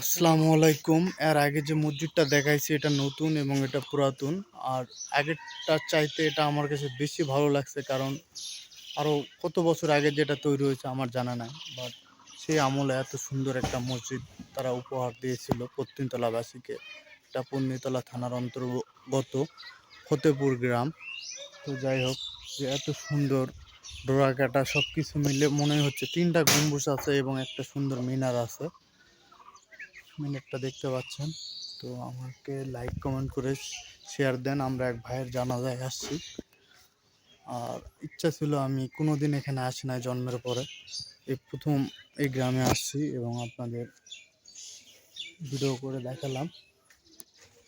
আসসালামু আলাইকুম। এর আগে যে মসজিদটা দেখাইছি, এটা নতুন এবং এটা পুরাতন। আর আগেরটার চাইতে এটা আমার কাছে বেশি ভালো লাগছে কারণ আরও কত বছর আগে যেটা তৈরি হয়েছে আমার জানা নাই। বাট সেই আমলে এত সুন্দর একটা মসজিদ তারা উপহার দিয়েছিল পত্তিনতলাবাসীকে এটা পন্নীতলা থানার অন্তর্গত ফতেপুর গ্রাম। তো যাই হোক, যে এত সুন্দর ডোরাকাটা সব কিছু মিলে মনে হচ্ছে তিনটা গম্বুজ আছে এবং একটা সুন্দর মিনার আছে। মিনিটটা দেখতে পাচ্ছেন। তো আমাকে লাইক কমেন্ট করে শেয়ার দেন, আমরা এক ভাইয়ের জানাজায় আসছি। আর ইচ্ছা ছিল আমি কোনো দিন এখানে আসি নাই জন্মের পরে। এই প্রথম এই গ্রামে আসছি এবং আপনাদের ভিডিও করে দেখালাম।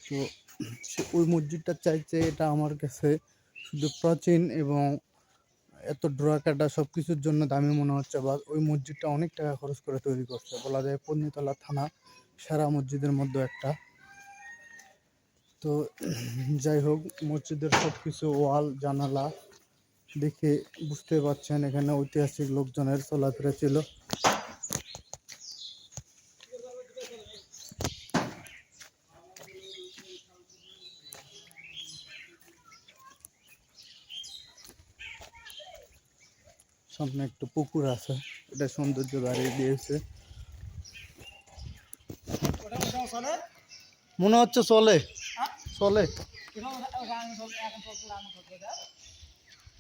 তো ওই মসজিদটার চাইতে এটা আমার কাছে শুধু প্রাচীন এবং এত ড্রাকাটা সব কিছুর জন্য দামি মনে হচ্ছে, বা ওই মসজিদটা অনেক টাকা খরচ করে তৈরি করছে। বলা যায় পন্নীতলা থানা। সেরা মসজিদের মধ্যে একটা। তো যাই হোক, মসজিদের সব কিছু ওয়াল, জানালা দেখে বুঝতে পারছেন, এখানে ঐতিহাসিক লোকজনের চলাফেরা ছিল। সামনে একটু পুকুর আছে, এটা সৌন্দর্য বাড়িয়ে দিয়েছে। মনে হচ্ছে চলে। হ্যাঁ? চলে।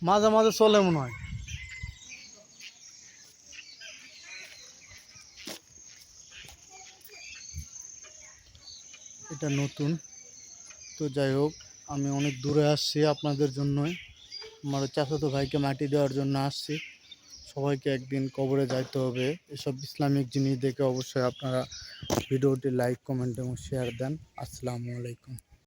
মাঝে মাঝে চলে মনে হয়। এটা নতুন। তো যাই হোক আমি অনেক দূরে আসছি আপনাদের জন্যই। আমার চাচাতো ভাইকে মাটি দেওয়ার জন্য আসছি। সবাইকে একদিন কবরে যাইতে হবে। এসব ইসলামিক জিনিস দেখে অবশ্যই আপনারা ভিডিওটি লাইক কমেন্ট এবং শেয়ার দেন। আসসালামু আলাইকুম।